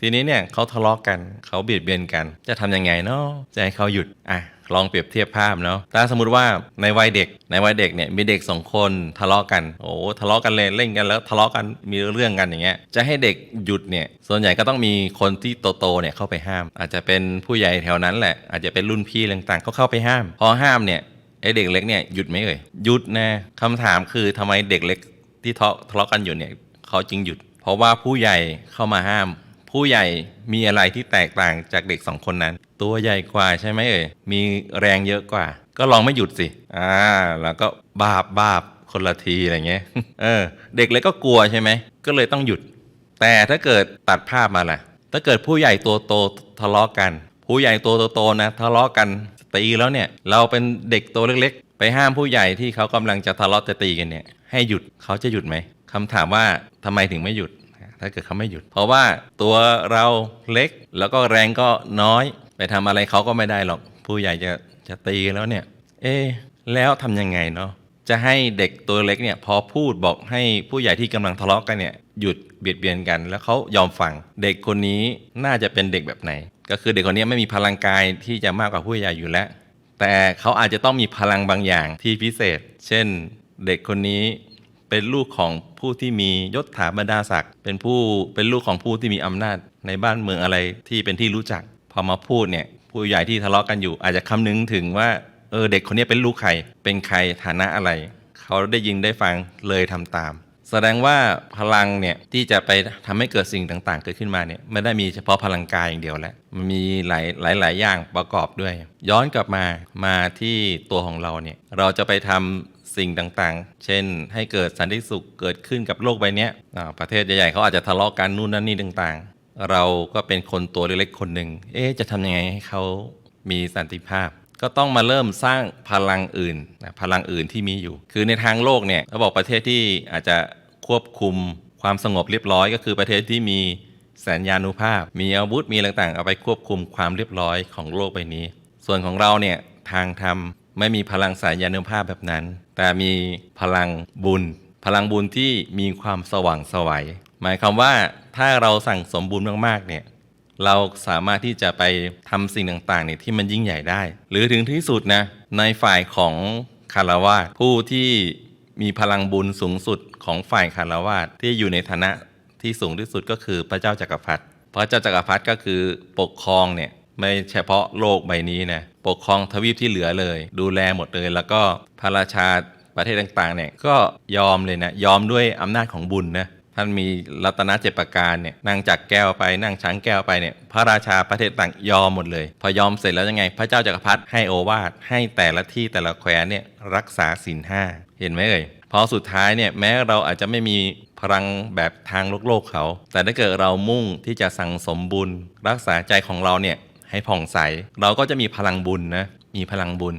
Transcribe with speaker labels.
Speaker 1: ทีนี้เนี่ยเขาทะเลาะกันเขาเบียดเบียนกัน จะทำยังไงเนาะจะให้เขาหยุดอะลองเปรียบเทียบภาพเนาะถ้าสมมติว่าในวัยเด็กในวัยเด็กเนี่ยมีเด็กสองคนทะเลาะกัน โอ้ทะเลาะกันเลยเล่นกันแล้วทะเลาะกันมีเรื่องกันอย่างเงี้ยจะให้เด็กหยุดเนี่ยส่วนใหญ่ก็ต้องมีคนที่โตๆเนี่ยเข้าไปห้าม อาจจะเป็นผู้ใหญ่แถวนั้นแหละอาจจะเป็นรุ่นพี่ต่างๆเขาเข้าไปห้าม พอห้ามเนี่ยไอเด็กเล็กเนี่ยหยุดไหมเอ่ยหยุดนะคำถามคือทำไมเด็กเล็กที่ทะทะเลาะกันอยู่เนี่ยเขาจึงหยุด เพราะว่าผู้ใหญ่เข้ามาห้าม ผู้ใหญ่มีอะไรที่แตกต่างจากเด็กสองคนนั้น ตัวใหญ่กว่าใช่ไหมเอ่ยมีแรงเยอะกว่า ก็ลองไม่หยุดสิอ่าแล้วก็บาบบาบคนละทีอะไรเงี้ยเออ เด็กเล็กก็กลัวใช่ไหมก็เลยต้องหยุด แต่ถ้าเกิดตัดภาพมาล่ะ ถ้าเกิดผู้ใหญ่ตัวโตทะเลาะกัน ผู้ใหญ่ตัวโตๆนะทะเลาะกันตีแล้วเนี่ย เราเป็นเด็กตัวเล็กๆ ไปห้ามผู้ใหญ่ที่เขากำลังจะทะเลาะจะตีกันเนี่ย ให้หยุดเขาจะหยุดไหมคำถามว่าทำไมถึงไม่หยุด ถ้าเกิดเขาไม่หยุด เพราะว่าตัวเราเล็กแล้วก็แรงก็น้อย ไปทำอะไรเขาก็ไม่ได้หรอก ผู้ใหญ่จะจะตีแล้วเนี่ย เอ๊แล้วทำยังไงเนาะจะให้เด็กตัวเล็กเนี่ยพอพูดบอกให้ผู้ใหญ่ที่กำลังทะเลาะกันเนี่ยหยุดเบียดเบียนกัน แล้วเขายอมฟัง เด็กคนนี้น่าจะเป็นเด็กแบบไหน ก็คือเด็กคนนี้ไม่มีพลังกายที่จะมากกว่าผู้ใหญ่อยู่แล้ว แต่เขาอาจจะต้องมีพลังบางอย่างที่พิเศษ เช่น เด็กคนนี้ เป็นลูกของผู้ที่มียศถาบรรดาศักดิ์เป็นผู้เป็นลูกของผู้ที่มีอำนาจในบ้านเมืองอะไรที่เป็นที่รู้จัก พอมาพูดเนี่ยผู้ใหญ่ที่ทะเลาะกันอยู่ อาจจะคำนึงถึงว่าเออเด็กคนนี้เป็นลูกใคร เป็นใครฐานะอะไร เขาได้ยินได้ฟังเลยทำตาม แสดงว่าพลังเนี่ยที่จะไปทำให้เกิดสิ่งต่าง ๆ เกิดขึ้นมาเนี่ยไม่ได้มีเฉพาะพลังกายอย่างเดียวแหละมันมีหลายหลายหลายอย่างประกอบด้วย ย้อนกลับมามาที่ตัวของเราเนี่ยเราจะไปทำ สิ่งต่างๆ เช่น ให้เกิดสันติสุขเกิดขึ้นกับโลกใบนี้ประเทศใหญ่ๆเขาอาจจะทะเลาะกันนู่นนั่นนี่ต่างๆ เราก็เป็นคนตัวเล็กๆคนหนึ่งเอ๊จะทำยังไงให้เขามีสันติภาพ ก็ต้องมาเริ่มสร้างพลังอื่นนะพลังอื่นที่มีอยู่ คือในทางโลกเนี่ยเราบอกประเทศที่อาจจะควบคุมความสงบเรียบร้อย ก็คือประเทศที่มีสัญญานุภาพ มีอาวุธมีต่างๆ เอาไปควบคุมความเรียบร้อยของโลกใบนี้ ส่วนของเราเนี่ยทางธรรม ไม่มีพลังสัญญานุภาพแบบนั้น แต่มีพลังบุญ พลังบุญที่มีความสว่างสวัย หมายความว่าถ้าเราสั่งสมบุญมากๆเนี่ยเราสามารถที่จะไปทำสิ่งต่างๆเนี่ยที่มันยิ่งใหญ่ได้ หรือถึงที่สุดนะในฝ่ายของคารวาสผู้ที่มีพลังบุญสูงสุดของฝ่ายคารวาสที่อยู่ในฐานะที่สูงที่สุดก็คือพระเจ้าจักรพรรดิพระเจ้าจักรพรรดิก็คือปกครองเนี่ย ไม่เฉพาะโลกใบนี้นะปกครองทวีปที่เหลือเลย ดูแลหมดเลย แล้วก็พระราชาประเทศต่างๆเนี่ยก็ยอมเลยนะยอมด้วยอำนาจของบุญนะท่านมีรัตนเจ็ดประการเนี่ยนั่งจากแก้วไปนั่งช้างแก้วไปเนี่ยพระราชาประเทศต่างยอมหมดเลย พอยอมเสร็จแล้วยังไง พระเจ้าจักรพรรดิให้โอวาทให้แต่ละที่แต่ละแคว้นเนี่ยรักษาศีลห้าเห็นไหมเอ่ยพอสุดท้ายเนี่ยแม้เราอาจจะไม่มีพลังแบบทางโลกโลกเขา แต่ถ้าเกิดเรามุ่งที่จะสั่งสมบุญ รักษาใจของเราเนี่ย ให้ผ่องใส เราก็จะมีพลังบุญนะ มีพลังบุญ